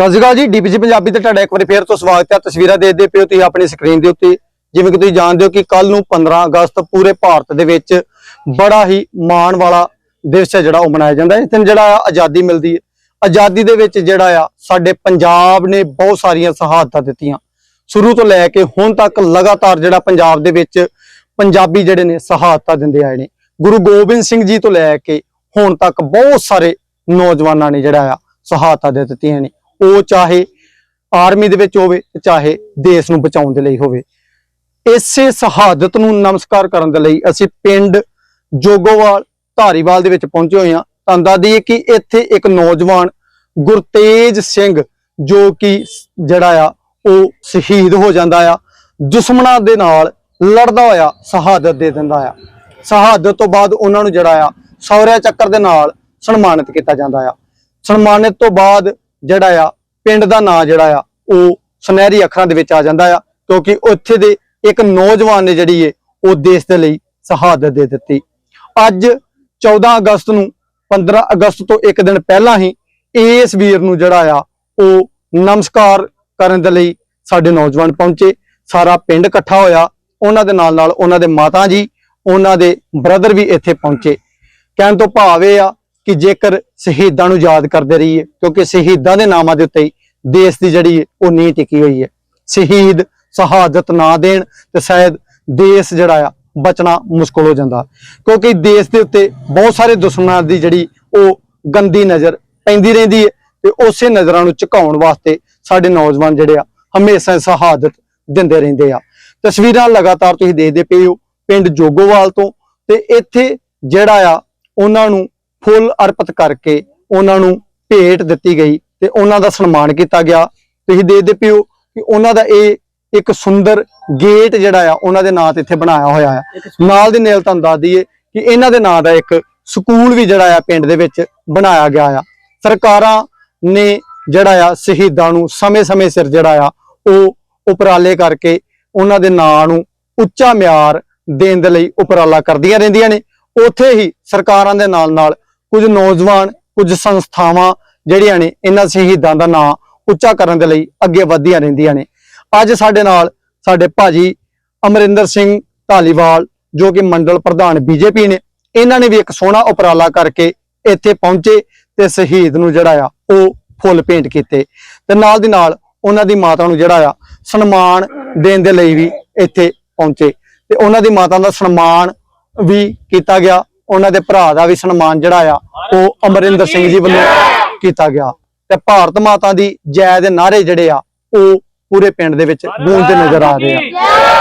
ਸਤਿ ਸ਼੍ਰੀ ਅਕਾਲ ਜੀ, ਡੀਪੀਸੀ ਪੰਜਾਬੀ ਤੇ ਤੁਹਾਡਾ ਇੱਕ ਵਾਰੀ ਫੇਰ ਤੋਂ ਸਵਾਗਤ ਹੈ। ਤਸਵੀਰਾਂ ਦੇਖਦੇ ਪਿਓ ਤੁਸੀਂ ਆਪਣੀ ਸਕਰੀਨ ਦੇ ਉੱਤੇ। ਜਿਵੇਂ ਕਿ ਤੁਸੀਂ ਜਾਣਦੇ ਹੋ ਕਿ ਕੱਲ ਨੂੰ 15 ਅਗਸਤ ਪੂਰੇ ਭਾਰਤ ਦੇ ਵਿੱਚ ਬੜਾ ਹੀ ਮਾਣ ਵਾਲਾ ਦਿਵਸ ਹੈ ਜਿਹੜਾ ਉਹ ਮਨਾਇਆ ਜਾਂਦਾ ਹੈ। ਇਸ ਦਿਨ ਜਿਹੜਾ ਆ, ਆਜ਼ਾਦੀ ਮਿਲਦੀ ਹੈ। ਆਜ਼ਾਦੀ ਦੇ ਵਿੱਚ ਜਿਹੜਾ ਆ, ਸਾਡੇ ਪੰਜਾਬ ਨੇ ਬਹੁਤ ਸਾਰੀਆਂ ਸ਼ਹਾਦਤਾਂ ਦਿੱਤੀਆਂ। ਸ਼ੁਰੂ ਤੋਂ ਲੈ ਕੇ ਹੁਣ ਤੱਕ ਲਗਾਤਾਰ ਜਿਹੜਾ ਪੰਜਾਬ ਦੇ ਵਿੱਚ ਪੰਜਾਬੀ ਜਿਹੜੇ ਨੇ ਸ਼ਹਾਦਤਾਂ ਦਿੰਦੇ ਆਏ ਨੇ। ਗੁਰੂ ਗੋਬਿੰਦ ਸਿੰਘ ਜੀ ਤੋਂ ਲੈ ਕੇ ਹੁਣ ਤੱਕ ਬਹੁਤ ਸਾਰੇ ਨੌਜਵਾਨਾਂ ਨੇ ਜਿਹੜਾ ਆ ਸ਼ਹਾਦਤਾਂ ਦੇ ਦਿੱਤੀਆਂ ਨੇ। ਉਹ ਚਾਹੇ ਆਰਮੀ ਦੇ ਵਿੱਚ ਹੋਵੇ ਚਾਹੇ ਦੇਸ਼ ਨੂੰ ਬਚਾਉਣ ਦੇ ਲਈ ਹੋਵੇ। ਇਸੇ ਸ਼ਹਾਦਤ ਨੂੰ ਨਮਸਕਾਰ ਕਰਨ ਦੇ ਲਈ ਅਸੀਂ ਪਿੰਡ ਜੋਗੋਵਾਲ ਧਾਰੀਵਾਲ ਦੇ ਵਿੱਚ ਪਹੁੰਚੇ ਹੋਏ ਹਾਂ। ਤੁਹਾਨੂੰ ਦੱਸ ਦਈਏ ਕਿ ਇੱਥੇ ਇੱਕ ਨੌਜਵਾਨ ਗੁਰਤੇਜ ਸਿੰਘ ਜੋ ਕਿ ਜਿਹੜਾ ਆ, ਉਹ ਸ਼ਹੀਦ ਹੋ ਜਾਂਦਾ ਆ। ਦੁਸ਼ਮਣਾਂ ਦੇ ਨਾਲ ਲੜਦਾ ਹੋਇਆ ਸ਼ਹਾਦਤ ਦੇ ਦਿੰਦਾ ਆ। ਸ਼ਹਾਦਤ ਤੋਂ ਬਾਅਦ ਉਹਨਾਂ ਨੂੰ ਜਿਹੜਾ ਆ ਸੌਰਿਆ ਚੱਕਰ ਦੇ ਨਾਲ ਸਨਮਾਨਿਤ ਕੀਤਾ ਜਾਂਦਾ ਆ। ਸਨਮਾਨਿਤ ਤੋਂ ਬਾਅਦ ਜਿਹੜਾ ਆ, ਪਿੰਡ ਦਾ ਨਾਂ ਜਿਹੜਾ ਆ, ਉਹ ਸੁਨਹਿਰੀ ਅੱਖਰਾਂ ਦੇ ਵਿੱਚ ਆ ਜਾਂਦਾ ਆ, ਕਿਉਂਕਿ ਉੱਥੇ ਦੇ ਇੱਕ ਨੌਜਵਾਨ ਨੇ ਜਿਹੜੀ ਏ, ਉਹ ਦੇਸ਼ ਦੇ ਲਈ ਸ਼ਹਾਦਤ ਦੇ ਦਿੱਤੀ। ਅੱਜ 14 ਅਗਸਤ ਨੂੰ 15 ਅਗਸਤ ਤੋਂ ਇੱਕ ਦਿਨ ਪਹਿਲਾਂ ਹੀ ਇਸ ਵੀਰ ਨੂੰ ਜਿਹੜਾ ਆ, ਉਹ ਨਮਸਕਾਰ ਕਰਨ ਦੇ ਲਈ ਸਾਡੇ ਨੌਜਵਾਨ ਪਹੁੰਚੇ। ਸਾਰਾ ਪਿੰਡ ਇਕੱਠਾ ਹੋਇਆ। ਉਹਨਾਂ ਦੇ ਨਾਲ ਨਾਲ ਉਹਨਾਂ ਦੇ ਮਾਤਾ ਜੀ, ਉਹਨਾਂ ਦੇ ਬ੍ਰਦਰ ਵੀ ਇੱਥੇ ਪਹੁੰਚੇ। ਕਹਿਣ ਤੋਂ ਭਾਵ ਇਹ ਆ ਕਿ ਜੇਕਰ ਸ਼ਹੀਦਾਂ ਨੂੰ ਯਾਦ ਕਰਦੇ ਰਹੀਏ, ਕਿਉਂਕਿ ਸ਼ਹੀਦਾਂ ਦੇ ਨਾਮਾਂ ਦੇ ਉੱਤੇ ਹੀ ਦੇਸ਼ ਦੀ ਜਿਹੜੀ ਹੈ ਉਹ ਨੀਂਹ ਟਿਕੀ ਹੋਈ ਹੈ। ਸ਼ਹੀਦ ਸ਼ਹਾਦਤ ਨਾ ਦੇਣ ਤੇ ਸ਼ਾਇਦ ਦੇਸ਼ ਜਿਹੜਾ ਆ, ਬਚਣਾ ਮੁਸ਼ਕਲ ਹੋ ਜਾਂਦਾ। ਕਿਉਂਕਿ ਦੇਸ਼ ਦੇ ਉੱਤੇ ਬਹੁਤ ਸਾਰੇ ਦੁਸ਼ਮਣਾਂ ਦੀ ਜਿਹੜੀ ਉਹ ਗੰਦੀ ਨਜ਼ਰ ਪੈਂਦੀ ਰਹਿੰਦੀ ਹੈ ਤੇ ਉਸੇ ਨਜ਼ਰਾਂ ਨੂੰ ਝੁਕਾਉਣ ਵਾਸਤੇ ਸਾਡੇ ਨੌਜਵਾਨ ਜਿਹੜੇ ਆ, ਹਮੇਸ਼ਾ ਸ਼ਹਾਦਤ ਦਿੰਦੇ ਰਹਿੰਦੇ ਆ। ਤਸਵੀਰਾਂ ਲਗਾਤਾਰ ਤੁਸੀਂ ਦੇਖਦੇ ਪਏ ਹੋ, ਪਿੰਡ ਜੋਗੋਵਾਲ ਤੋਂ ਤੇ ਇੱਥੇ ਜਿਹੜਾ ਆ, ਉਹਨਾਂ ਨੂੰ ਫੁੱਲ ਅਰਪਿਤ ਕਰਕੇ ਉਹਨਾਂ ਨੂੰ ਭੇਟ ਦਿੱਤੀ ਗਈ ਤੇ ਉਹਨਾਂ ਦਾ ਸਨਮਾਨ ਕੀਤਾ ਗਿਆ। ਤੁਸੀਂ ਦੇਖਦੇ ਪਿਓ ਕਿ ਉਹਨਾਂ ਦਾ ਇਹ ਇੱਕ ਸੁੰਦਰ ਗੇਟ ਜਿਹੜਾ ਆ ਉਹਨਾਂ ਦੇ ਨਾਂ ਤੇ ਇੱਥੇ ਬਣਾਇਆ ਹੋਇਆ ਆ। ਨਾਲ ਦੀ ਨੇਲ ਤੁਹਾਨੂੰ ਦੱਸ ਦਈਏ ਕਿ ਇਹਨਾਂ ਦੇ ਨਾਂ ਦਾ ਇੱਕ ਸਕੂਲ ਵੀ ਜਿਹੜਾ ਆ ਪਿੰਡ ਦੇ ਵਿੱਚ ਬਣਾਇਆ ਗਿਆ ਆ। ਸਰਕਾਰਾਂ ਨੇ ਜਿਹੜਾ ਆ ਸ਼ਹੀਦਾਂ ਨੂੰ ਸਮੇਂ-ਸਮੇਂ ਸਿਰ ਜਿਹੜਾ ਆ ਉਹ ਉਪਰਾਲੇ ਕਰਕੇ ਉਹਨਾਂ ਦੇ ਨਾਂ ਨੂੰ ਉੱਚਾ ਮਿਆਰ ਦੇਣ ਦੇ ਲਈ ਉਪਰਾਲਾ ਕਰਦੀਆਂ ਰਹਿੰਦੀਆਂ ਨੇ। ਉੱਥੇ ਹੀ ਸਰਕਾਰਾਂ ਦੇ ਨਾਲ ਨਾਲ ਕੁਝ ਨੌਜਵਾਨ, ਕੁਝ ਸੰਸਥਾਵਾਂ ਜਿਹੜੀਆਂ ਨੇ, ਇਹਨਾਂ ਸ਼ਹੀਦਾਂ ਦਾ ਨਾਂ ਉੱਚਾ ਕਰਨ ਦੇ ਲਈ ਅੱਗੇ ਵਧਦੀਆਂ ਰਹਿੰਦੀਆਂ ਨੇ। ਅੱਜ ਸਾਡੇ ਨਾਲ ਸਾਡੇ ਭਾਜੀ ਅਮਰਿੰਦਰ ਸਿੰਘ ਢਾਲੀਵਾਲ ਜੋ ਕਿ ਮੰਡਲ ਪ੍ਰਧਾਨ ਬੀਜੇਪੀ ਨੇ, ਇਹਨਾਂ ਨੇ ਵੀ ਇੱਕ ਸੋਹਣਾ ਉਪਰਾਲਾ ਕਰਕੇ ਇੱਥੇ ਪਹੁੰਚੇ ਤੇ ਸ਼ਹੀਦ ਨੂੰ ਜਿਹੜਾ ਆ, ਉਹ ਫੁੱਲ ਭੇਂਟ ਕੀਤੇ। ਤੇ ਨਾਲ ਦੀ ਨਾਲ ਉਹਨਾਂ ਦੀ ਮਾਤਾ ਨੂੰ ਜਿਹੜਾ ਆ, ਸਨਮਾਨ ਦੇਣ ਦੇ ਲਈ ਵੀ ਇੱਥੇ ਪਹੁੰਚੇ। ਤੇ ਉਹਨਾਂ ਦੀ ਮਾਤਾ ਦਾ ਸਨਮਾਨ ਵੀ ਕੀਤਾ ਗਿਆ। ਉਹਨਾਂ ਦੇ ਭਰਾ ਦਾ ਵੀ ਸਨਮਾਨ ਜਿਹੜਾ ਆ ਉਹ ਅਮਰਿੰਦਰ ਸਿੰਘ ਜੀ ਵੱਲੋਂ ਕੀਤਾ ਗਿਆ। ਤੇ ਭਾਰਤ ਮਾਤਾ ਦੀ ਜੈ ਦੇ ਨਾਰੇ ਜਿਹੜੇ ਆ ਉਹ ਪੂਰੇ ਪਿੰਡ ਦੇ ਵਿੱਚ ਗੂੰਜਦੇ ਨਜ਼ਰ ਆ ਰਹੇ ਆ।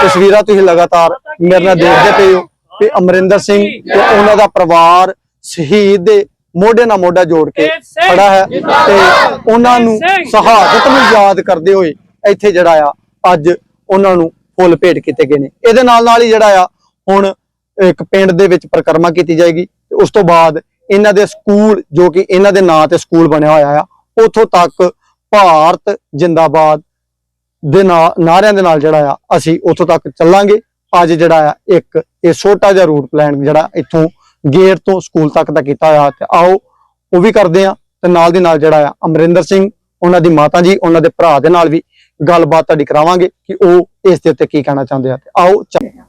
ਤਸਵੀਰਾਂ ਤੁਸੀਂ ਲਗਾਤਾਰ ਮੇਰੇ ਨਾਲ ਦੇਖਦੇ ਪਏ ਹੋ ਕਿ ਅਮਰਿੰਦਰ ਸਿੰਘ ਤੇ ਉਹਨਾਂ ਦਾ ਪਰਿਵਾਰ ਸ਼ਹੀਦ ਦੇ ਮੋਢੇ ਨਾਲ ਮੋਢਾ ਜੋੜ ਕੇ ਖੜਾ ਹੈ ਤੇ ਉਹਨਾਂ ਨੂੰ ਸ਼ਹਾਦਤ ਨੂੰ ਯਾਦ ਕਰਦੇ ਹੋਏ ਇੱਥੇ ਜਿਹੜਾ ਆ ਅੱਜ ਉਹਨਾਂ ਨੂੰ ਫੁੱਲ ਭੇਟ ਕੀਤੇ ਗਏ ਨੇ। ਇਹਦੇ ਨਾਲ ਨਾਲ ਹੀ ਜਿਹੜਾ ਆ ਹੁਣ ਇੱਕ ਪਿੰਡ ਦੇ ਵਿੱਚ ਪ੍ਰਕਰਮਾ ਕੀਤੀ ਜਾਏਗੀ ਉਸ ਤੋਂ ਬਾਅਦ ਇਹਨਾਂ ਦੇ ਸਕੂਲ ਜੋ ਕਿ ਇਹਨਾਂ ਦੇ ਨਾਂ ਤੇ ਸਕੂਲ ਬਣਿਆ ਹੋਇਆ ਆ, ਉਥੋਂ ਤੱਕ ਭਾਰਤ ਜਿੰਦਾਬਾਦ ਦੇ ਨਾ- ਨਾਅਰਿਆਂ ਦੇ ਨਾਲ ਜਿਹੜਾ ਆ, ਅਸੀਂ ਉਥੋਂ ਤੱਕ ਚੱਲਾਂਗੇ। ਅੱਜ ਜਿਹੜਾ ਆ, ਇੱਕ ਇਹ ਛੋਟਾ ਜਿਹਾ ਰੂਟ ਪਲਾਨ ਜਿਹੜਾ ਇੱਥੋਂ ਗੇਟ ਤੋਂ ਸਕੂਲ ਤੱਕ ਦਾ ਕੀਤਾ ਹੋਇਆ ਤੇ ਆਓ, ਉਹ ਵੀ ਕਰਦੇ ਆ ਤੇ ਨਾਲ ਦੀ ਨਾਲ ਜਿਹੜਾ ਆ, ਅਮਰਿੰਦਰ ਸਿੰਘ, ਉਹਨਾਂ ਦੀ ਮਾਤਾ ਜੀ, ਉਹਨਾਂ ਦੇ ਭਰਾ ਦੇ ਨਾਲ ਵੀ ਗੱਲਬਾਤ ਤੁਹਾਡੀ ਕਰਾਵਾਂਗੇ ਕਿ ਉਹ ਇਸ ਦੇ ਉੱਤੇ ਕੀ ਕਹਿਣਾ ਚਾਹੁੰਦੇ ਆ ਤੇ ਆਓ ਚੱਲਦੇ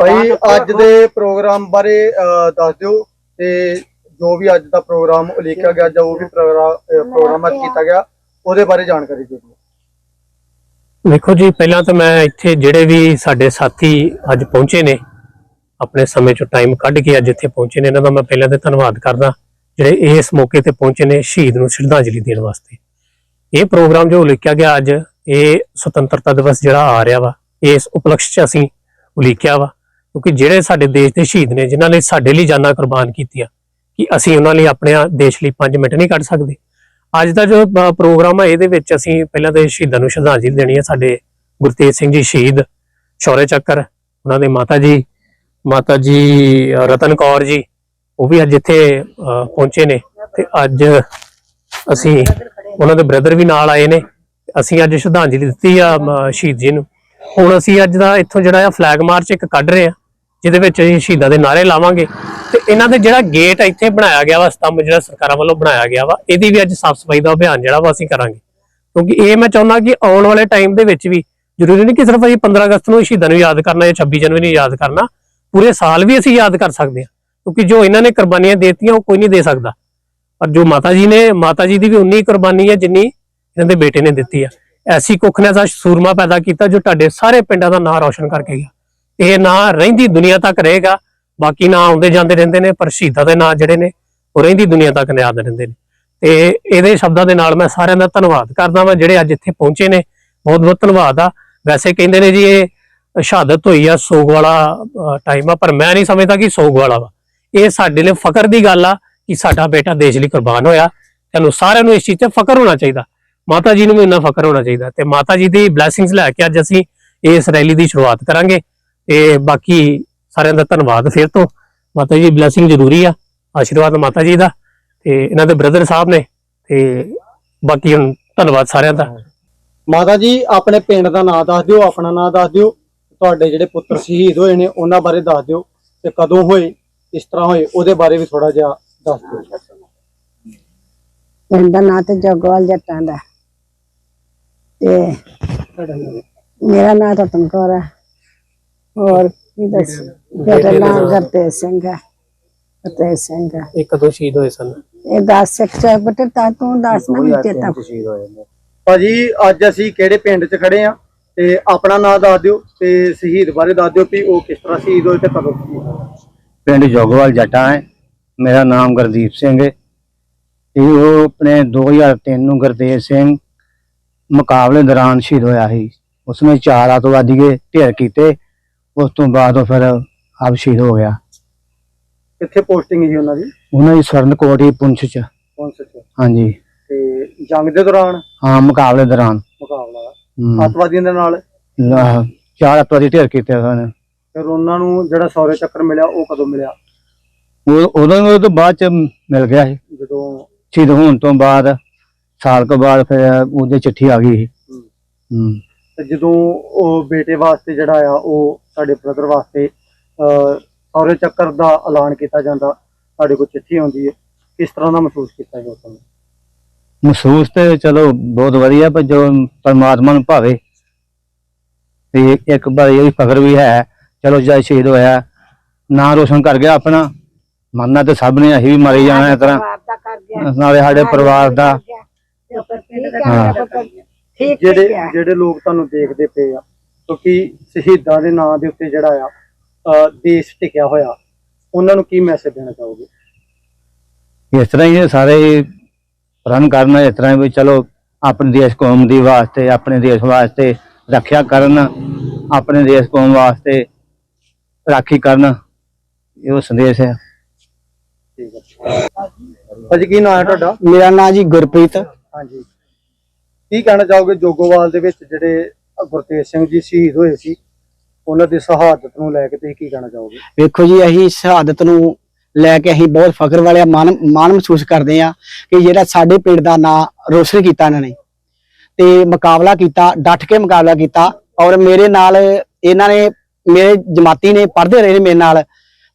ਭਾਈ ਅੱਜ ਦੇ ਪ੍ਰੋਗਰਾਮ ਬਾਰੇ ਅਹ, ਦੱਸ ਦਿਓ ਤੇ ਜੋ ਵੀ ਅੱਜ ਦਾ ਪ੍ਰੋਗਰਾਮ ਉਲੀਕਿਆ ਗਿਆ ਜਾਂ ਉਹ ਵੀ ਪ੍ਰੋਗਰਾਮ ਪ੍ਰੋਗਰਾਮ ਅੱਜ ਕੀਤਾ ਗਿਆ ਉਹਦੇ ਬਾਰੇ ਜਾਣਕਾਰੀ ਦਿਓ। ਵੇਖੋ ਜੀ ਪਹਿਲਾਂ ਤਾਂ ਮੈਂ ਇੱਥੇ ਜਿਹੜੇ ਵੀ ਸਾਡੇ ਸਾਥੀ ਅੱਜ ਪਹੁੰਚੇ ਨੇ ਆਪਣੇ ਸਮੇਂ ਚੋਂ ਟਾਈਮ ਕੱਢ ਕੇ ਅੱਜ ਇੱਥੇ ਪਹੁੰਚੇ ਨੇ ਇਹਨਾਂ ਦਾ ਮੈਂ ਪਹਿਲਾਂ ਤੇ ਧੰਨਵਾਦ ਕਰਦਾ ਜਿਹੜੇ ਇਸ ਮੌਕੇ ਤੇ ਪਹੁੰਚੇ ਨੇ ਸ਼ਹੀਦ ਨੂੰ ਸ਼ਰਧਾਂਜਲੀ ਦੇਣ ਵਾਸਤੇ। ਇਹ ਪ੍ਰੋਗਰਾਮ ਜੋ ਉਲੀਕਿਆ ਗਿਆ ਅੱਜ ਇਹ ਸੁਤੰਤਰਤਾ ਦਿਵਸ ਜਿਹੜਾ ਆ ਰਿਹਾ ਵਾ ਇਸ ਉਪਲਕਸ਼ 'ਚ ਅਸੀਂ ਉਲੀਕਿਆ ਵਾ, ਕਿਉਂਕਿ ਜਿਹੜੇ ਸਾਡੇ ਦੇਸ਼ ਦੇ ਸ਼ਹੀਦ ਨੇ, ਜਿਨ੍ਹਾਂ ਨੇ ਸਾਡੇ ਲਈ ਜਾਨਾਂ ਕੁਰਬਾਨ ਕੀਤੀਆਂ, ਕਿ ਅਸੀਂ ਉਹਨਾਂ ਲਈ ਆਪਣੇ ਦੇਸ਼ ਲਈ 5 ਮਿੰਟ ਨਹੀਂ ਕੱਢ ਸਕਦੇ। ਅੱਜ ਦਾ ਜੋ ਪ੍ਰੋਗਰਾਮ ਹੈ ਇਹਦੇ ਵਿੱਚ ਅਸੀਂ ਪਹਿਲਾਂ ਤਾਂ ਸ਼ਹੀਦਾਂ ਨੂੰ ਸ਼ਰਧਾਂਜਲੀ ਦੇਣੀ ਹੈ ਸਾਡੇ ਗੁਰਤੇਜ ਸਿੰਘ ਜੀ ਸ਼ਹੀਦ ਸ਼ੌਰਯ ਚੱਕਰ, ਉਹਨਾਂ ਦੇ ਮਾਤਾ ਜੀ ਮਾਤਾ ਜੀ ਰਤਨ ਕੌਰ ਜੀ, ਉਹ ਵੀ ਅੱਜ ਇੱਥੇ ਪਹੁੰਚੇ ਨੇ, ਤੇ ਅੱਜ ਅਸੀਂ, ਉਹਨਾਂ ਦੇ ਬ੍ਰਦਰ ਵੀ ਨਾਲ ਆਏ ਨੇ, ਅਸੀਂ ਅੱਜ ਸ਼ਰਧਾਂਜਲੀ ਦਿੱਤੀ ਆ ਸ਼ਹੀਦ ਜੀ ਨੂੰ। ਹੁਣ ਅਸੀਂ ਅੱਜ ਦਾ ਇੱਥੋਂ ਜਿਹੜਾ ਆ ਫਲੈਗ ਮਾਰਚ ਇੱਕ ਕੱਢ ਰਹੇ ਆ, ਜਿਹਦੇ ਵਿੱਚ ਅਸੀਂ ਸ਼ਹੀਦਾਂ ਦੇ ਨਾਰੇ ਲਾਵਾਂਗੇ। ਤੇ ਇਹਨਾਂ ਦੇ ਜਿਹੜਾ ਗੇਟ ਇੱਥੇ ਬਣਾਇਆ ਗਿਆ ਵਾ, ਸਤੰਭ ਜਿਹੜਾ ਸਰਕਾਰਾਂ ਵੱਲੋਂ ਬਣਾਇਆ ਗਿਆ ਵਾ, ਇਹਦੀ ਵੀ ਅੱਜ ਸਾਫ਼ ਸਫ਼ਾਈ ਦਾ ਅਭਿਆਨ ਜਿਹੜਾ ਵਾ, ਅਸੀਂ ਕਰਾਂਗੇ। ਕਿਉਂਕਿ ਇਹ ਮੈਂ ਚਾਹੁੰਦਾ ਕਿ ਆਉਣ ਵਾਲੇ ਟਾਈਮ ਦੇ ਵਿੱਚ ਵੀ ਜ਼ਰੂਰੀ ਨਹੀਂ ਕਿ ਸਿਰਫ ਅਸੀਂ 15 ਅਗਸਤ ਨੂੰ ਸ਼ਹੀਦਾਂ ਨੂੰ ਯਾਦ ਕਰਨਾ ਜਾਂ 26 ਜਨਵਰੀ ਨੂੰ ਯਾਦ ਕਰਨਾ, ਪੂਰੇ ਸਾਲ ਵੀ ਅਸੀਂ ਯਾਦ ਕਰ ਸਕਦੇ ਹਾਂ। ਕਿਉਂਕਿ ਜੋ ਇਹਨਾਂ ਨੇ ਕੁਰਬਾਨੀਆਂ ਦਿੱਤੀਆਂ, ਉਹ ਕੋਈ ਨਹੀਂ ਦੇ ਸਕਦਾ। ਪਰ ਜੋ ਮਾਤਾ ਜੀ ਨੇ, ਮਾਤਾ ਜੀ ਦੀ ਵੀ ਉਨੀ ਕੁਰਬਾਨੀ ਹੈ ਜਿੰਨੀ ਇਹਨਾਂ ਦੇ ਬੇਟੇ ਨੇ ਦਿੱਤੀ ਆ। ਐਸੀ ਕੁੱਖ ਨੇ ਸਾ ਸੂਰਮਾ ਪੈਦਾ ਕੀਤਾ ਜੋ ਤੁਹਾਡੇ ਸਾਰੇ ਪਿੰਡਾਂ ਦਾ ਨਾਂ ਰੌਸ਼ਨ ਕਰਕੇ ਗਿਆ। ਇਹ ਨਾਂ ਰਹਿੰਦੀ ਦੁਨੀਆ ਤੱਕ ਰਹੇਗਾ। ਬਾਕੀ ਨਾਂ ਆਉਂਦੇ ਜਾਂਦੇ ਰਹਿੰਦੇ ਨੇ, ਪਰ ਸ਼ਹੀਦਾਂ ਦੇ ਨਾਂ ਜਿਹੜੇ ਨੇ, ਉਹ ਰਹਿੰਦੀ ਦੁਨੀਆ ਤੱਕ ਯਾਦ ਰਹਿੰਦੇ ਨੇ। ਤੇ ਇਹਦੇ ਸ਼ਬਦਾਂ ਦੇ ਨਾਲ ਮੈਂ ਸਾਰਿਆਂ ਦਾ ਧੰਨਵਾਦ ਕਰਦਾ ਵਾਂ, ਜਿਹੜੇ ਅੱਜ ਇੱਥੇ ਪਹੁੰਚੇ ਨੇ। ਬਹੁਤ ਬਹੁਤ ਧੰਨਵਾਦ ਆ। ਵੈਸੇ ਕਹਿੰਦੇ ਨੇ ਜੀ, ਇਹ ਸ਼ਹਾਦਤ ਹੋਈ ਆ ਸੋਗ ਵਾਲਾ ਟਾਈਮ ਆ, ਪਰ ਮੈਂ ਨਹੀਂ ਸਮਝਦਾ ਕਿ ਸੋਗ ਵਾਲਾ ਵਾ। ਇਹ ਸਾਡੇ ਲਈ ਫਕਰ ਦੀ ਗੱਲ ਆ ਕਿ ਸਾਡਾ ਬੇਟਾ ਦੇਸ਼ ਲਈ ਕੁਰਬਾਨ ਹੋਇਆ। ਤੁਹਾਨੂੰ ਸਾਰਿਆਂ ਨੂੰ ਇਸ ਚੀਜ਼ ਤੇ ਫਕਰ ਹੋਣਾ ਚਾਹੀਦਾ। ਮਾਤਾ ਜੀ ਨੂੰ ਵੀ ਇੰਨਾ ਫਖਰ ਹੋਣਾ ਚਾਹੀਦਾ ਤੇ ਮਾਤਾ ਜੀ ਦੀ ਬਲੇਸਿੰਗਸ ਲੈ ਕੇ ਅੱਜ ਅਸੀਂ ਇਸ ਰੈਲੀ ਦੀ ਸ਼ੁਰੂਆਤ ਕਰਾਂਗੇ ਤੇ ਬਾਕੀ ਸਾਰਿਆਂ ਦਾ ਧੰਨਵਾਦ ਫਿਰ ਤੋਂ। ਮਾਤਾ ਜੀ ਬਲੇਸਿੰਗ ਜ਼ਰੂਰੀ ਆ ਆਸ਼ੀਰਵਾਦ ਮਾਤਾ ਜੀ ਦਾ ਤੇ ਇਹਨਾਂ ਦੇ ਬ੍ਰਦਰ ਸਾਹਿਬ ਨੇ ਤੇ ਬਾਕੀ ਹੁਣ ਧੰਨਵਾਦ ਸਾਰਿਆਂ ਦਾ। ਮਾਤਾ ਜੀ ਆਪਣੇ ਪਿੰਡ ਦਾ ਨਾਮ ਦੱਸ ਦਿਓ ਆਪਣਾ ਨਾਮ ਦੱਸ ਦਿਓ ਤੁਹਾਡੇ ਜਿਹੜੇ ਪੁੱਤਰ ਸ਼ਹੀਦ ਹੋਏ ਨੇ ਉਹਨਾਂ ਬਾਰੇ ਦੱਸ ਦਿਓ ਤੇ ਕਦੋਂ ਹੋਏ ਕਿਸ ਤਰ੍ਹਾਂ ਹੋਏ ਉਹਦੇ ਬਾਰੇ ਵੀ ਥੋੜਾ ਜਿਹਾ ਦੱਸ ਦਿਓ। ਪਿੰਡ ਦਾ ਨਾਂ ਤੇ ਜੋਗਵਾਲ ਜੱਟਾਂ ਦਾ। ਤੇ ਮੇਰਾ ਨਾਂ ਰਤਨ ਕੌਰ ਹੈ। ਹੋਰ ਕੀ ਦੱਸ? ਮੇਰਾ ਨਾਂ ਗੁਰਤੇਜ ਸਿੰਘ ਹੈ। ਗੁਰਤੇਜ ਸਿੰਘ ਹੈ। ਇਹ ਕਦੋਂ ਸ਼ਹੀਦ ਹੋਏ ਸਨ? ਇਹ 10 ਸਿੱਖ ਚ ਬਟੇ ਤਾਂ ਤੂੰ ਦੱਸ ਨਾ ਮੈਨੂੰ ਚੇਤਾ ਭਾਜੀ ਅੱਜ ਅਸੀਂ ਕਿਹੜੇ ਪਿੰਡ 'ਚ ਖੜੇ ਆ ਤੇ ਆਪਣਾ ਨਾਮ ਦੱਸ ਦਿਓ ਤੇ ਸ਼ਹੀਦ ਬਾਰੇ ਦੱਸ ਦਿਓ ਵੀ ਉਹ ਕਿਸ ਤਰ੍ਹਾਂ ਸ਼ਹੀਦ ਹੋਏ ਤੇ ਕਦੋਂ ਸ਼ਹੀਦ ਪਿੰਡ ਜੋਗਵਾਲ ਜੱਟਾਂ ਹੈ। ਮੇਰਾ ਨਾਮ ਗੁਰਦੀਪ ਸਿੰਘ ਹੈ। ਤੇ ਉਹ ਆਪਣੇ 2003 ਨੂੰ ਗੁਰਦੇਵ ਸਿੰਘ ਮੁਕਾਬਲੇ ਦੌਰਾਨ ਸ਼ਹੀਦ ਹੋਇਆ ਸੀ। ਉਸਨੇ ਚਾਰ ਆਤਵਾਦੀ ਦੇ ਢੇਰ ਕੀਤੇ। ਉਸ ਤੋਂ ਬਾਅਦ ਉਹ ਫਿਰ ਆਪ ਸ਼ਹੀਦ ਹੋ ਗਿਆ। ਕਿੱਥੇ ਪੋਸਟਿੰਗ ਸੀ ਉਹਨਾਂ ਦੀ? ਉਹਨਾਂ ਦੀ ਸਵਰਨ ਕੋਟੀ ਪੁੰਛ ਚ। ਹਾਂਜੀ। ਤੇ ਜੰਗ ਦੇ ਦੌਰਾਨ? ਹਾਂ ਮੁਕਾਬਲੇ ਦੌਰਾਨ। ਮੁਕਾਬਲਾ। ਹਮ, ਅੱਤਵਾਦੀਆਂ ਦੇ ਨਾਲ? ਚਾਰ ਆਤਵਾਦੀ ਢੇਰ ਕੀਤੇ ਉਹਨਾਂ ਨੇ। ਫਿਰ ਉਹਨਾਂ ਨੂੰ ਜਿਹੜਾ ਸੌਰੇ ਚੱਕਰ ਮਿਲਿਆ ਉਹ ਕਦੋਂ ਮਿਲਿਆ? ਉਹ ਉਦੋਂ ਉਹ ਤੋਂ ਬਾਅਦ ਚ ਮਿਲ ਗਿਆ ਸੀ। ਜਦੋਂ ਸ਼ਹੀਦ ਹੋਣ ਤੋਂ ਬਾਅਦ ਸਾਲ ਕੁ ਬਾਅਦ ਫਿਰ ਉਹਦੇ ਚਿੱਠੀ ਆ ਗਈ ਹਮ, ਤੇ ਜਦੋਂ ਉਹ ਬੇਟੇ ਵਾਸਤੇ ਜਿਹੜਾ ਆ ਉਹ ਸਾਡੇ ਬ੍ਰਦਰ ਵਾਸਤੇ ਸੌਰੇ ਚੱਕਰ ਦਾ ਐਲਾਨ ਕੀਤਾ ਜਾਂਦਾ ਸਾਡੇ ਕੋਲ ਚਿੱਠੀ ਆਉਂਦੀ ਹੈ। ਕਿਸ ਤਰ੍ਹਾਂ ਦਾ ਮਹਿਸੂਸ ਕੀਤਾ ਗਿਆ ਸਮੇਂ? ਮਹਿਸੂਸ ਤੇ ਚਲੋ ਬਹੁਤ ਵਧੀਆ ਪਰ ਜੋ ਪਰਮਾਤਮਾ ਨੂੰ ਭਾਵੇ ਤੇ ਇੱਕ ਵਾਰ ਇਹ ਵੀ ਫਖਰ ਵੀ ਹੈ ਚਲੋ ਜਦ ਸ਼ਹੀਦ ਹੋਇਆ ਨਾਂ ਰੋਸ਼ਨ ਕਰ ਗਿਆ ਆਪਣਾ ਮੰਨਣਾ ਤੇ ਸਭ ਨੇ ਅਸੀਂ ਵੀ ਮਰੇ ਜਾਣਾ ਇਸ ਤਰ੍ਹਾਂ। ਨਾਲੇ ਸਾਡੇ ਪਰਿਵਾਰ ਦਾ ਹਾਂ। ਠੀਕ ਜਿਹੜੇ ਹੈ। ਜਿਹੜੇ ਲੋਕ ਤੁਹਾਨੂੰ ਦੇਖਦੇ ਪਏ ਆ ਕਿਉਂਕਿ ਸ਼ਹੀਦਾਂ ਦੇ ਨਾਂ ਦੇ ਉੱਤੇ ਜਿਹੜਾ ਆ ਦੇਸ਼ ਟਿਕਿਆ ਹੋਇਆ ਉਹਨਾਂ ਨੂੰ ਕੀ ਮੈਸੇਜ ਦੇਣਾ ਚਾਹੋਗੇ? ਇਸ ਤਰ੍ਹਾਂ ਹੀ ਇਹ ਸਾਰੇ ਰਨ ਕਰਨਾ ਇਸ ਤਰ੍ਹਾਂ ਵੀ ਚਲੋ ਆਪਣੇ ਦੇਸ਼ ਕੌਮ ਦੀ ਵਾਸਤੇ ਆਪਣੇ ਦੇਸ਼ ਵਾਸਤੇ ਰੱਖਿਆ ਕਰਨ ਆਪਣੇ ਦੇਸ਼ ਕੌਮ ਵਾਸਤੇ ਰਾਖੀ ਕਰਨ ਇਹ ਸੰਦੇਸ਼ ਹੈ। ਠੀਕ ਹੈ। ਭਾਜੀ ਕੀ ਨਾਮ ਹੈ ਤੁਹਾਡਾ? ਮੇਰਾ ਨਾਂ ਜੀ ਗੁਰਪ੍ਰੀਤ। ਹਾਂਜੀ। ਕੀ ਕਹਿਣਾ ਚਾਹੋਗੇ ਜੋਗੋਵਾਲ ਦੇ ਵਿੱਚ ਜਿਹੜੇ ਗੁਰਤੇਜ ਸਿੰਘ ਜੀ ਸ਼ਹੀਦ ਹੋਏ ਸੀ, ਉਹਨਾਂ ਦੀ ਸ਼ਹਾਦਤ ਨੂੰ ਲੈ ਕੇ ਤੁਸੀਂ ਕੀ ਕਹਿਣਾ ਚਾਹੋਗੇ? ਵੇਖੋ ਜੀ, ਅਸੀਂ ਸ਼ਹਾਦਤ ਨੂੰ ਲੈ ਕੇ ਅਸੀਂ ਬਹੁਤ ਫਖਰ ਵਾਲੇ ਮਾਣ ਮਾਣ ਮਹਿਸੂਸ ਕਰਦੇ ਆ ਕਿ ਜਿਹੜਾ ਸਾਡੇ ਪਿੰਡ ਦਾ ਨਾਂ ਰੋਸ਼ਨ ਕੀਤਾ ਇਹਨਾਂ ਨੇ ਤੇ ਮੁਕਾਬਲਾ ਕੀਤਾ ਡਟ ਕੇ ਮੁਕਾਬਲਾ ਕੀਤਾ ਔਰ ਮੇਰੇ ਨਾਲ ਇਹਨਾਂ ਨੇ, ਮੇਰੇ ਜਮਾਤੀ ਨੇ ਪੜ੍ਹਦੇ ਰਹੇ ਨੇ ਮੇਰੇ ਨਾਲ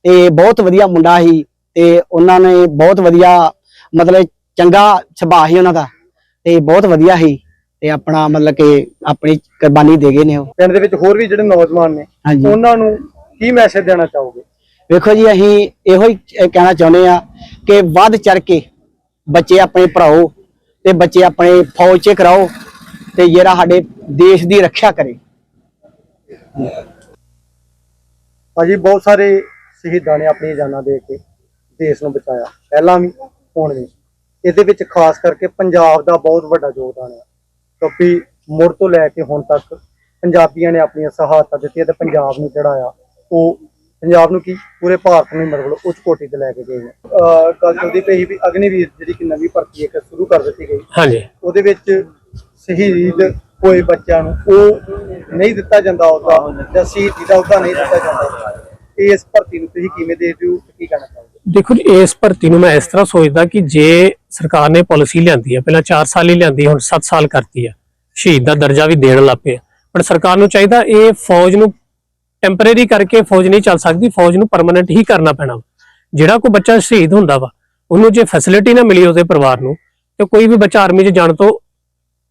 ਤੇ ਬਹੁਤ ਵਧੀਆ ਮੁੰਡਾ ਸੀ ਤੇ ਉਹਨਾਂ ਨੇ ਬਹੁਤ ਵਧੀਆ ਮਤਲਬ ਚੰਗਾ ਸੁਭਾਅ ਸੀ ਉਹਨਾਂ ਦਾ। ਤੇ ਬਹੁਤ ਵਧੀਆ ਸੀ ਤੇ ਆਪਣਾ ਮਤਲਬ ਕਿ ਆਪਣੀ ਕੁਰਬਾਨੀ ਦੇ ਗਏ ਨੇ ਉਹ। ਪਿੰਡ ਦੇ ਵਿੱਚ ਹੋਰ ਵੀ ਜਿਹੜੇ ਨੌਜਵਾਨ ਨੇ ਹਾਂਜੀ। ਉਹਨਾਂ ਨੂੰ ਕੀ ਮੈਸੇਜ ਦੇਣਾ ਚਾਹੋਗੇ? ਵੇਖੋ ਜੀ ਅਸੀਂ ਇਹੋ ਹੀ ਕਹਿਣਾ ਚਾਹੁੰਦੇ ਆ ਕਿ ਵੱਧ ਚੜ ਕੇ ਬੱਚੇ ਆਪਣੇ ਪੜਾਓ ਤੇ ਬੱਚੇ ਆਪਣੇ ਫੌਜ 'ਚ ਕਰਾਓ ਤੇ ਜਿਹੜਾ ਸਾਡੇ ਦੇਸ਼ ਦੀ ਰੱਖਿਆ ਕਰੇ। ਭਾਜੀ ਬਹੁਤ ਸਾਰੇ ਸ਼ਹੀਦਾਂ ਨੇ ਆਪਣੀਆਂ ਜਾਨਾਂ ਦੇ ਕੇ ਦੇਸ਼ ਨੂੰ ਬਚਾਇਆ। ਪਹਿਲਾਂ ਵੀ ਹੁਣ ਵੀ ਇਹਦੇ ਵਿੱਚ ਖਾਸ ਕਰਕੇ ਪੰਜਾਬ ਦਾ ਬਹੁਤ ਵੱਡਾ ਯੋਗਦਾਨ ਹੈ। ਕਿਉਂਕਿ ਮੁੜ ਤੋਂ ਲੈ ਕੇ ਹੁਣ ਤੱਕ ਪੰਜਾਬੀਆਂ ਨੇ ਆਪਣੀਆਂ ਸਹਾਇਤਾ ਦਿੱਤੀਆਂ ਤੇ ਪੰਜਾਬ ਨੂੰ ਜਿਹੜਾ ਆ ਉਹ ਪੰਜਾਬ ਨੂੰ ਕੀ ਪੂਰੇ ਭਾਰਤ ਨੂੰ ਮਤਲਬ ਉੱਚ ਕੋਟੀ ਤੇ ਲੈ ਕੇ ਗਏ ਗੱਲ ਚੱਲਦੀ ਪਈ ਵੀ ਅਗਨੀਵੀਰ ਜਿਹੜੀ ਕਿ ਨਵੀਂ ਭਰਤੀ ਇੱਕ ਸ਼ੁਰੂ ਕਰ ਦਿੱਤੀ ਗਈ। ਹਾਂਜੀ। ਉਹਦੇ ਵਿੱਚ ਸ਼ਹੀਦ ਹੋਏ ਬੱਚਿਆਂ ਨੂੰ ਉਹ ਨਹੀਂ ਦਿੱਤਾ ਜਾਂਦਾ ਉਹਦਾ ਜਾਂ ਸ਼ਹੀਦੀ ਦਾ ਉਹਦਾ ਨਹੀਂ ਦਿੱਤਾ ਜਾਂਦਾ। ਇਸ ਭਰਤੀ ਨੂੰ ਤੁਸੀਂ ਕਿਵੇਂ ਦੇਖਦੇ ਹੋ ਕੀ ਕਹਿਣਾ ਚਾਹੋਗੇ? ਦੇਖੋ ਜੀ ਇਸ ਭਰਤੀ ਨੂੰ ਮੈਂ ਇਸ ਤਰ੍ਹਾਂ ਸੋਚਦਾ ਕਿ ਜੇ ਸਰਕਾਰ ਨੇ ਪਾਲਿਸੀ ਲਿਆਂਦੀ ਹੈ ਪਹਿਲਾਂ 4 ਸਾਲ ਹੀ ਲਿਆਂਦੀ ਹੁਣ 7 ਸਾਲ ਕਰਤੀ ਹੈ ਸ਼ਹੀਦ ਦਾ ਦਰਜਾ ਵੀ ਦੇਣ ਲੱਗ ਪਏ ਪਰ ਸਰਕਾਰ ਨੂੰ ਚਾਹੀਦਾ ਇਹ ਫੌਜ ਨੂੰ ਟੈਂਪਰੇਰੀ ਕਰਕੇ ਫੌਜ ਨਹੀਂ ਚੱਲ ਸਕਦੀ ਫੌਜ ਨੂੰ ਪਰਮਨੈਂਟ ਹੀ ਕਰਨਾ ਪੈਣਾ ਵਾ। ਜਿਹੜਾ ਕੋਈ ਬੱਚਾ ਸ਼ਹੀਦ ਹੁੰਦਾ ਵਾ ਉਹਨੂੰ ਜੇ ਫੈਸਿਲਿਟੀ ਨਾ ਮਿਲੀ ਉਹਦੇ ਪਰਿਵਾਰ ਨੂੰ ਤੇ ਕੋਈ ਵੀ ਬੱਚਾ ਆਰਮੀ 'ਚ ਜਾਣ ਤੋਂ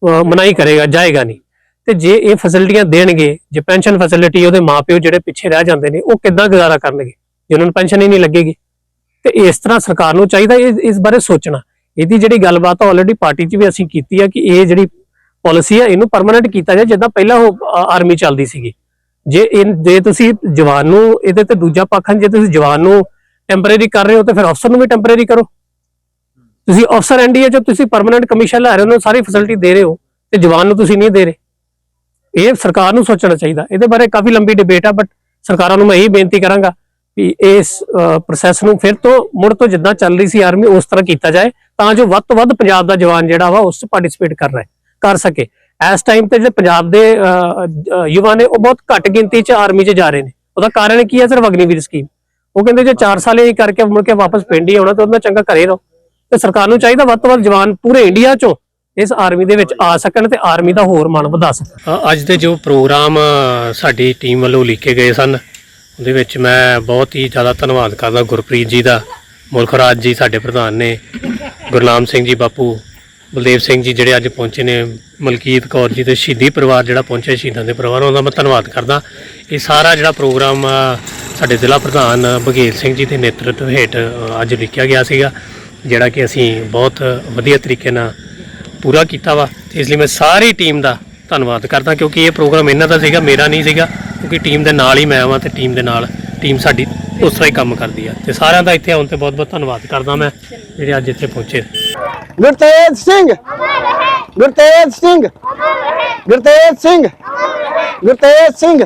ਅਹ, ਮਨਾਹੀ ਕਰੇਗਾ ਜਾਏਗਾ ਨਹੀਂ। ਤੇ ਜੇ ਇਹ ਫੈਸਿਲਿਟੀਆਂ ਦੇਣਗੇ ਜੇ ਪੈਨਸ਼ਨ ਫੈਸਿਲਿਟੀ ਉਹਦੇ ਮਾਪਿਓ ਜਿਹੜੇ ਪਿੱਛੇ ਰਹਿ ਜਾਂਦੇ ਨੇ ਉਹ ਕਿੱਦਾਂ ਗੁਜ਼ਾਰਾ ਕਰਨਗੇ? ਜੇ ਉਹਨਾਂ ਨੂੰ ਪੈਨਸ਼ਨ ਹੀ ਨਹੀਂ ਲੱਗੇਗੀ। ਤੇ ਇਸ ਤਰ੍ਹਾਂ ਸਰਕਾਰ ਨੂੰ ਚਾਹੀਦਾ ਇਹ ਇਸ ਬਾਰੇ ਸੋਚਣਾ। ਇਹਦੀ ਜਿਹੜੀ ਗੱਲਬਾਤ ਆਲਰੇਡੀ ਪਾਰਟੀ 'ਚ ਵੀ ਅਸੀਂ ਕੀਤੀ ਆ ਕਿ ਇਹ ਜਿਹੜੀ ਪਾਲਿਸੀ ਆ, ਇਹਨੂੰ ਪਰਮਨੈਂਟ ਕੀਤਾ ਜਾਏ, ਜਿੱਦਾਂ ਪਹਿਲਾਂ ਉਹ ਆਰਮੀ ਚੱਲਦੀ ਸੀਗੀ। ਜੇ ਇਹ ਜੇ ਤੁਸੀਂ ਜਵਾਨ ਨੂੰ, ਇਹਦੇ ਤੇ ਦੂਜਾ ਪੱਖ ਹੈ ਜੇ ਤੁਸੀਂ ਜਵਾਨ ਨੂੰ ਟੈਂਪਰੇਰੀ ਕਰ ਰਹੇ ਹੋ, ਤਾਂ ਫਿਰ ਅਫਸਰ ਨੂੰ ਵੀ ਟੈਂਪਰੇਰੀ ਕਰੋ। ਤੁਸੀਂ ਅਫਸਰ ਐਨਡੀਏ ਚ ਤੁਸੀਂ ਪਰਮਨੈਂਟ ਕਮਿਸ਼ਨ ਲੈ ਰਹੇ ਹੋ ਸਾਰੀ ਫੈਸਿਲਿਟੀ ਦੇ ਰਹੇ ਹੋ, ਤੇ ਜਵਾਨ ਨੂੰ ਤੁਸੀਂ ਨਹੀਂ ਦੇ ਰਹੇ। ਇਹ ਸਰਕਾਰ ਨੂੰ ਸੋਚਣਾ ਚਾਹੀਦਾ। ਇਹਦੇ ਬਾਰੇ ਕਾਫੀ ਲੰਬੀ ਡਿਬੇਟ ਆ ਬਟ ਸਰਕਾਰਾਂ ਨੂੰ ਮੈਂ ਇਹੀ ਬੇਨਤੀ ਕਰਾਂਗਾ ਵੀ ਇਸ ਪ੍ਰੋਸੈਸ ਨੂੰ ਫਿਰ ਤੋਂ, ਮੁੜ ਤੋਂ ਜਿੱਦਾਂ ਚੱਲ ਰਹੀ ਸੀ ਆਰਮੀ ਉਸ ਤਰ੍ਹਾਂ ਕੀਤਾ ਜਾਏ। ਤਾਂ ਜੋ ਵੱਧ ਤੋਂ ਵੱਧ ਪੰਜਾਬ ਦਾ ਜਵਾਨ ਜਿਹੜਾ ਵਾ ਉਸ 'ਚ ਪਾਰਟਿਸਿਪੇਟ ਕਰ ਰਿਹਾ, ਕਰ ਸਕੇ। ਇਸ ਟਾਈਮ ਤੇ ਜਿਹੜੇ ਪੰਜਾਬ ਦੇ ਯੁਵਾ ਨੇ ਉਹ ਬਹੁਤ ਘੱਟ ਗਿਣਤੀ 'ਚ ਆਰਮੀ 'ਚ ਜਾ ਰਹੇ ਨੇ। ਉਹਦਾ ਕਾਰਨ ਕੀ ਹੈ? ਸਿਰਫ ਅਗਨੀਵੀਰ ਸਕੀਮ ਉਹ ਕਹਿੰਦੇ ਜੇ 4 ਸਾਲ ਇਹ ਕਰਕੇ ਮੁੜ ਕੇ ਵਾਪਸ ਪਿੰਡ ਹੀ ਆਉਣਾ ਤਾਂ ਉਹਨਾਂ ਚੰਗਾ ਘਰੇ ਰਹੋ। ਤੇ ਸਰਕਾਰ ਨੂੰ ਚਾਹੀਦਾ ਵੱਧ ਤੋਂ ਵੱਧ ਜਵਾਨ ਪੂਰੇ ਇੰਡੀਆ 'ਚੋਂ ਇਸ ਆਰਮੀ ਦੇ ਵਿੱਚ ਆ ਸਕਣ ਤੇ ਆਰਮੀ ਦਾ ਹੋਰ ਮਨ ਵਧਾ ਸਕਣ। ਅੱਜ ਦੇ ਜੋ ਪ੍ਰੋਗਰਾਮ ਸਾਡੀ ਟੀਮ ਵੱਲੋਂ ਲਿਖੇ ਗਏ ਸਨ, ਉਹਦੇ ਵਿੱਚ ਮੈਂ ਬਹੁਤ ਹੀ ਜ਼ਿਆਦਾ ਧੰਨਵਾਦ ਕਰਦਾ ਗੁਰਪ੍ਰੀਤ ਜੀ ਦਾ। ਮੁਲਖ ਰਾਜ ਜੀ ਸਾਡੇ ਪ੍ਰਧਾਨ ਨੇ। ਗੁਰਨਾਮ ਸਿੰਘ ਜੀ, ਬਾਪੂ ਬਲਦੇਵ ਸਿੰਘ ਜੀ ਜਿਹੜੇ ਅੱਜ ਪਹੁੰਚੇ ਨੇ, ਮਲਕੀਤ ਕੌਰ ਜੀ ਤੇ ਸ਼ਹੀਦੀ ਪਰਿਵਾਰ ਜਿਹੜਾ ਪਹੁੰਚਿਆ ਸ਼ਹੀਦਾਂ ਦੇ ਪਰਿਵਾਰ, ਉਹਨਾਂ ਦਾ ਮੈਂ ਧੰਨਵਾਦ ਕਰਦਾ। ਇਹ ਸਾਰਾ ਜਿਹੜਾ ਪ੍ਰੋਗਰਾਮ ਸਾਡੇ ਜ਼ਿਲ੍ਹਾ ਪ੍ਰਧਾਨ ਬਘੇਲ ਸਿੰਘ ਜੀ ਦੇ ਨੇਤਰਤਵ ਹੇਠ ਅੱਜ ਲਿਖਿਆ ਗਿਆ ਸੀਗਾ, ਜਿਹੜਾ ਕਿ ਅਸੀਂ ਬਹੁਤ ਵਧੀਆ ਤਰੀਕੇ ਨਾਲ ਪੂਰਾ ਕੀਤਾ ਵਾ। ਤੇ ਇਸ ਲਈ ਮੈਂ ਸਾਰੀ ਟੀਮ ਦਾ ਧੰਨਵਾਦ ਕਰਦਾ, ਕਿਉਂਕਿ ਇਹ ਪ੍ਰੋਗਰਾਮ ਇਹਨਾਂ ਦਾ ਸੀਗਾ, ਮੇਰਾ ਨਹੀਂ ਸੀਗਾ, ਕਿਉਂਕਿ ਟੀਮ ਦੇ ਨਾਲ ਹੀ ਮੈਂ ਆਵਾਂ ਤੇ ਟੀਮ ਦੇ ਨਾਲ, ਟੀਮ ਸਾਡੀ ਉਸ ਤਰ੍ਹਾਂ ਹੀ ਕੰਮ ਕਰਦੀ ਆ। ਤੇ ਸਾਰਿਆਂ ਦਾ ਇੱਥੇ ਆਉਣ ਤੇ ਬਹੁਤ ਬਹੁਤ ਧੰਨਵਾਦ ਕਰਦਾ ਮੈਂ। ਜਿਹੜੇ ਅੱਜ ਇੱਥੇ ਪਹੁੰਚੇ। ਗੁਰਤੇਜ ਸਿੰਘ। ਗੁਰਤੇਜ ਸਿੰਘ। ਗੁਰਤੇਜ ਸਿੰਘ। ਗੁਰਤੇਜ ਸਿੰਘ।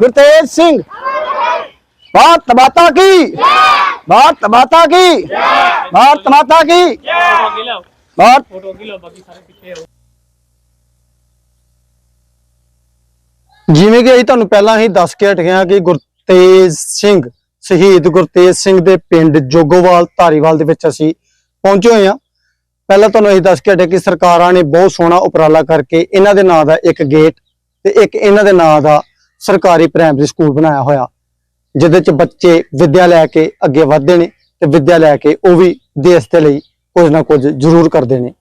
ਗੁਰਤੇਜ ਸਿੰਘ। ਭਾਰਤ ਮਾਤਾ ਕੀ? ਭਾਰਤ ਮਾਤਾ ਕੀ? ਭਾਰਤ ਮਾਤਾ ਕੀ? ਭਾਰਤ ਜਿਵੇਂ ਕਿ ਅਸੀਂ ਤੁਹਾਨੂੰ ਪਹਿਲਾਂ ਹੀ ਦੱਸ ਕੇ ਹਟੇ ਹਾਂ ਕਿ ਗੁਰਤੇਜ ਸਿੰਘ ਸ਼ਹੀਦ ਗੁਰਤੇਜ ਸਿੰਘ ਦੇ ਪਿੰਡ ਜੋਗੋਵਾਲ ਧਾਰੀਵਾਲ ਦੇ ਵਿੱਚ ਅਸੀਂ ਪਹੁੰਚੇ ਹੋਏ ਹਾਂ। ਪਹਿਲਾਂ ਤੁਹਾਨੂੰ ਅਸੀਂ ਦੱਸ ਕੇ ਹਟਿਆ ਕਿ ਸਰਕਾਰਾਂ ਨੇ ਬਹੁਤ ਸੋਹਣਾ ਉਪਰਾਲਾ ਕਰਕੇ ਇਹਨਾਂ ਦੇ ਨਾਂ ਦਾ ਇੱਕ ਗੇਟ ਤੇ ਇੱਕ ਇਹਨਾਂ ਦੇ ਨਾਂ ਦਾ ਸਰਕਾਰੀ ਪ੍ਰਾਇਮਰੀ ਸਕੂਲ ਬਣਾਇਆ ਹੋਇਆ, ਜਿਹਦੇ ਚ ਬੱਚੇ ਵਿੱਦਿਆ ਲੈ ਕੇ ਅੱਗੇ ਵਧਦੇ ਨੇ ਤੇ ਵਿੱਦਿਆ ਲੈ ਕੇ ਉਹ ਵੀ ਦੇਸ਼ ਦੇ ਲਈ ਕੁਝ ਨਾ ਕੁਝ ਜ਼ਰੂਰ ਕਰਦੇ ਨੇ।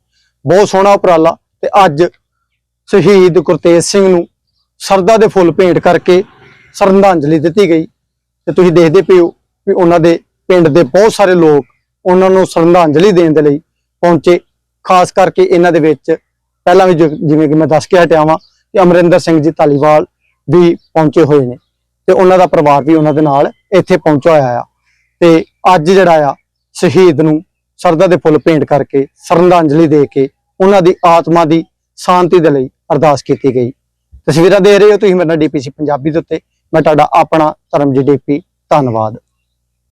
ਬਹੁਤ ਸੋਹਣਾ ਉਪਰਾਲਾ ਤੇ ਅੱਜ ਸ਼ਹੀਦ ਗੁਰਤੇਜ ਸਿੰਘ ਨੂੰ ਸਰਦਾ ਦੇ ਫੁੱਲ ਭੇਂਟ ਕਰਕੇ ਸ਼ਰਧਾਂਜਲੀ ਦਿੱਤੀ ਗਈ। ਤੇ ਤੁਸੀਂ ਦੇਖਦੇ ਪਏ ਹੋ ਵੀ ਉਹਨਾਂ ਦੇ ਪਿੰਡ ਦੇ ਬਹੁਤ ਸਾਰੇ ਲੋਕ ਉਹਨਾਂ ਨੂੰ ਸ਼ਰਧਾਂਜਲੀ ਦੇਣ ਦੇ ਲਈ ਪਹੁੰਚੇ, ਖਾਸ ਕਰਕੇ ਇਹਨਾਂ ਦੇ ਵਿੱਚ ਪਹਿਲਾਂ ਵੀ ਜਿਵੇਂ ਕਿ ਮੈਂ ਦੱਸ ਕੇ ਹਟਿਆ ਵਾਂ ਕਿ ਅਮਰਿੰਦਰ ਸਿੰਘ ਜੀ ਧਾਲੀਵਾਲ ਵੀ ਪਹੁੰਚੇ ਹੋਏ ਨੇ ਤੇ ਉਹਨਾਂ ਦਾ ਪਰਿਵਾਰ ਵੀ ਉਹਨਾਂ ਦੇ ਨਾਲ ਇੱਥੇ ਪਹੁੰਚਿਆ ਹੋਇਆ ਆ। ਤੇ ਅੱਜ ਜਿਹੜਾ ਆ, ਸ਼ਹੀਦ ਨੂੰ ਸਰਦਾ ਦੇ ਫੁੱਲ ਭੇਂਟ ਕਰਕੇ ਸ਼ਰਧਾਂਜਲੀ ਦੇ ਕੇ ਉਹਨਾਂ ਦੀ ਆਤਮਾ ਦੀ ਸ਼ਾਂਤੀ ਦੇ ਲਈ ਅਰਦਾਸ ਕੀਤੀ ਗਈ। ਤਸਵੀਰਾਂ ਦੇ ਰਹੇ ਹੋ ਤੁਸੀਂ ਮੇਰੇ ਨਾਲ ਡੀਪੀਸੀ ਪੰਜਾਬੀ ਦੇ ਉੱਤੇ। ਮੈਂ ਤੁਹਾਡਾ ਆਪਣਾ ਧਰਮਜੀਤ ਡੀਪੀ ਧੰਨਵਾਦ।